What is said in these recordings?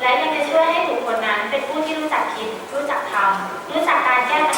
และยังจะช่วยให้บุคคลนั้นเป็นผู้ที่รู้จักคิด รู้จักทำรู้จักการแก้ป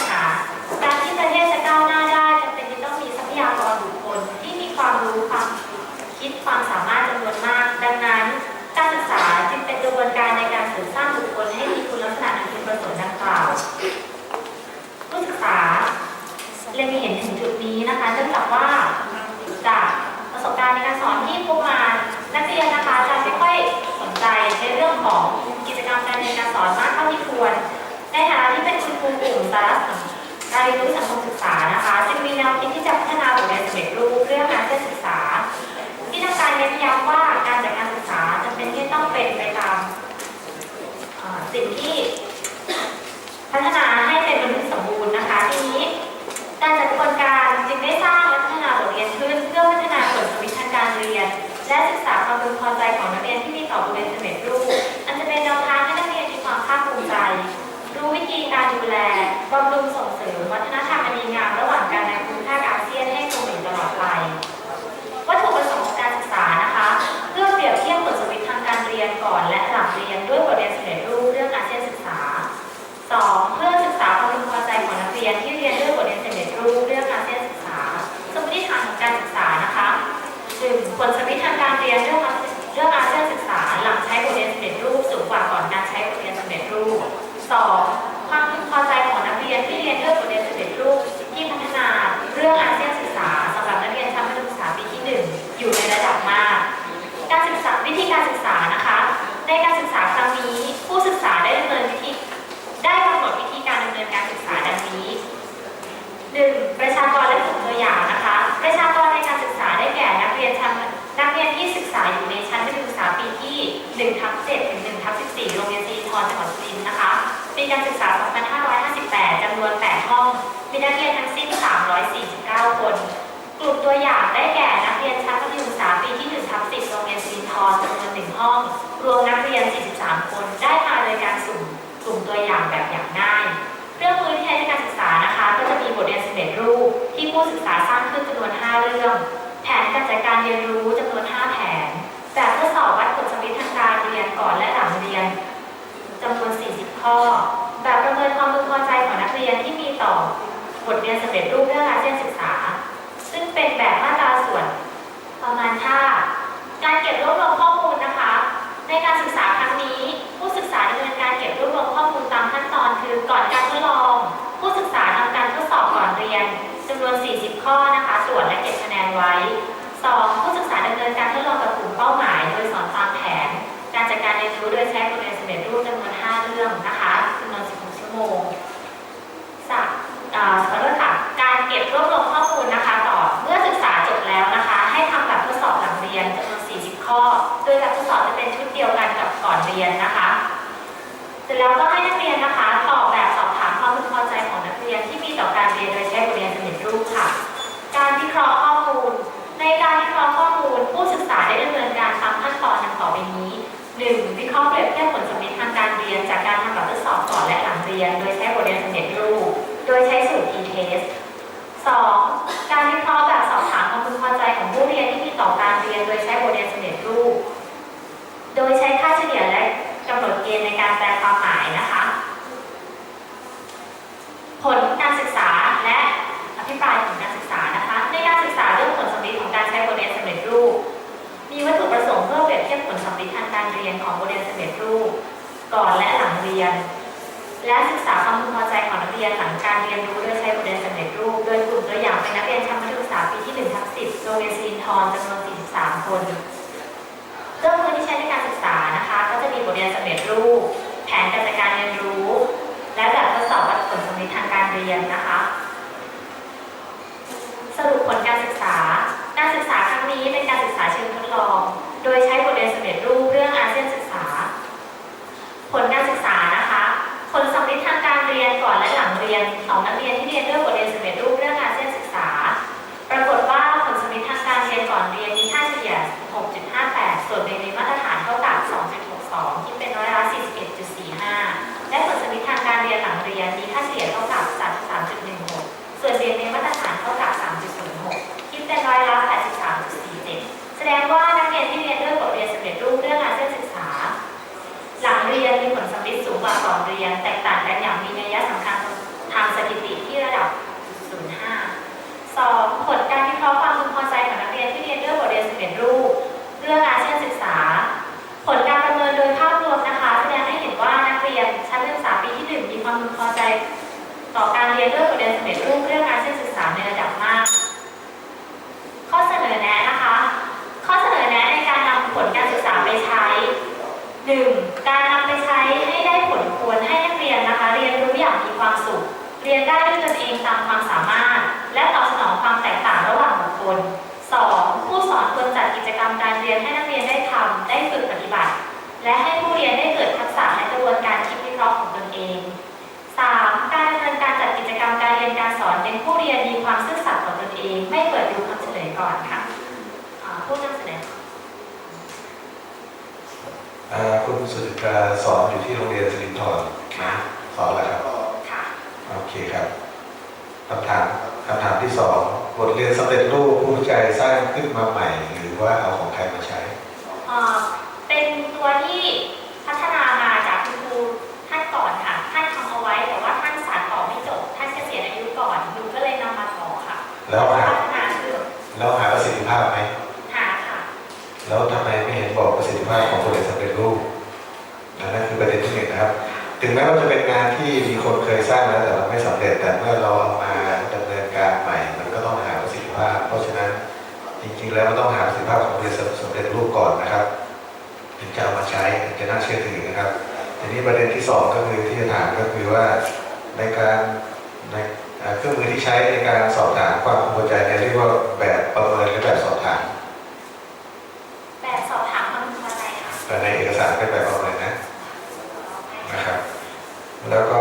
พึงพอใจของนักเรียนที่มีต่อบทเรียนสำเร็จรูปอันจะเป็นแนวทางให้นักเรียนมีความภาคภูมิใจ รู้วิธีการดูแลบำรุงส่งเสริมวัฒนธรรมอันดีงามระหว่าง 1ทับ7ถึง1ทับ14 โรงเรียนซีทอนจังหวัดสุรินทร์นะคะปีการศึกษา 2558 จำนวน 8 ห้อง มีนักเรียนทั้งสิ้น 349 คน กลุ่มตัวอย่างได้แก่นักเรียนชั้นมัธยมศึกษาปีที่1ทับ10 โรงเรียนซีทอนจำนวน 1 ห้อง รวมนักเรียน 43 คน ได้มาโดยการสุ่มกลุ่มตัวอย่างแบบอย่างง่าย เรื่องมือที่ใช้ในการศึกษานะคะ ก็จะมีบทเรียนสำเร็จรูปที่ผู้ศึกษาสร้างขึ้นจำนวน 5 เรื่อง แผนการจัดการเรียนรู้ แบบมาตราส่วนประมาณท่าการเก็บรวบรวมข้อมูลนะคะ ในการศึกษาครั้งนี้ ผู้ศึกษาดำเนินการเก็บรวบรวมข้อมูลตามขั้นตอน คือก่อนการทดลอง ผู้ศึกษาทำการทดสอบก่อนเรียนจำนวน 40 ข้อนะคะตรวจและเก็บคะแนนไว้ 2. ผู้ศึกษาดำเนินการทดลองกับกลุ่มเป้าหมาย โดยสอนตามแผน การจัดการเรียนรู้โดยใช้บทเรียนสำเร็จรูปจำนวน 5 เรื่องนะคะจำนวน 16 ชั่วโมงสักอ่าขอ วน40ข้อโดยแบบทดสอบจะเป็นชุดเดียวกันกับก่อนเรียนนะคะเสร็จแล้วก็ให้นักเรียนนะคะตอบแบบสอบถามความพึงพอใจของนักเรียนที่มีต่อการเรียนโดยใช้บทเรียนสำเร็จรูปค่ะ การวิเคราะห์ข้อมูล ในการวิเคราะห์ข้อมูล ผู้ศึกษาได้ดำเนินการตามขั้นตอนดังต่อไปนี้ 1. วิเคราะห์เปรียบเทียบผลสำเร็จทางการเรียน จากการทำแบบทดสอบก่อนและหลังเรียน โดยใช้บทเรียนสำเร็จรูป โดยใช้สูตร t-test 2. การวิเคราะห์แบบสอบถามความพึงพอใจของผู้เรียนที่มีต่อการ เฉลี่ยและกำหนดเกณฑ์ในการแปลความหมายนะคะ ผลการศึกษาและอภิปรายผลการศึกษานะคะ ในการศึกษาเรื่องผลสำเร็จของการใช้บทเรียนสำเร็จรูป มีวัตถุประสงค์เพื่อเปรียบเทียบผลสำเร็จทางการเรียนของบทเรียนสำเร็จรูป ก่อนและหลังเรียน และศึกษาความพึงพอใจของนักเรียนหลังการเรียนรู้โดยใช้บทเรียนสำเร็จรูป โดยกลุ่มตัวอย่างเป็นนักเรียนชั้นมัธยมศึกษาปีที่1ทับ10โรงเรียนซีนทรจำนวน43คน บทเรียนสำเร็จรูป แผนการจัดการเรียนรู้ และแบบทดสอบวัดผลสำเร็จทางการเรียนนะคะ สรุปผลการศึกษา การศึกษาครั้งนี้เป็นการศึกษาเชิงทดลอง โดยใช้ และให้ผู้เรียนได้เกิดทักษะและกระบวนการคิดวิเคราะห์ของตนเอง 3. การดำเนินการจัดกิจกรรมการเรียนการสอนเป็นผู้เรียนมีความซื่อสัตย์ต่อตนเอง ไม่เปิดดูคำเฉลยก่อนค่ะอ่าผู้นำเสนออ่าคุณสุจิตราสอนอยู่ที่โรงเรียนสิรินทรนะสอนแล้วครับค่ะโอเคครับคำถามคำถามที่สองบทเรียนสำเร็จรูปผู้วิจัยสร้างขึ้นมาใหม่ หรือว่าเอาของ แล้วหาพัฒนาขึ้นแล้วหาประสิทธิภาพไหมหาค่ะ แล้วทำไมไม่เห็นบอกประสิทธิภาพของบทเรียนสำเร็จรูปนั่นคือประเด็นที่หนึ่งนะครับ ถึงแม้ว่าจะเป็นงานที่มีคนเคยสร้างแล้วแต่มันไม่สำเร็จแต่เมื่อเราเอามาดำเนินการใหม่ มันก็ต้องหาประสิทธิภาพ เพราะฉะนั้นจริงๆแล้วมันต้องหาประสิทธิภาพของบริษัทสำเร็จรูปก่อนนะครับถึงจะเอามาใช้ถึงจะน่าเชื่อถือนะครับทีนี้ประเด็นที่สองก็คือที่จะถามก็คือว่าในการในอ่า เครื่องมือที่ใช้ในการสอบถามความพึงพอใจเนี่ยเรียกว่าแบบประเมินหรือแบบสอบถาม แบบสอบถามความพึงพอใจค่ะแต่ในเอกสารเป็นแบบประเมินนะนะครับ แล้วก็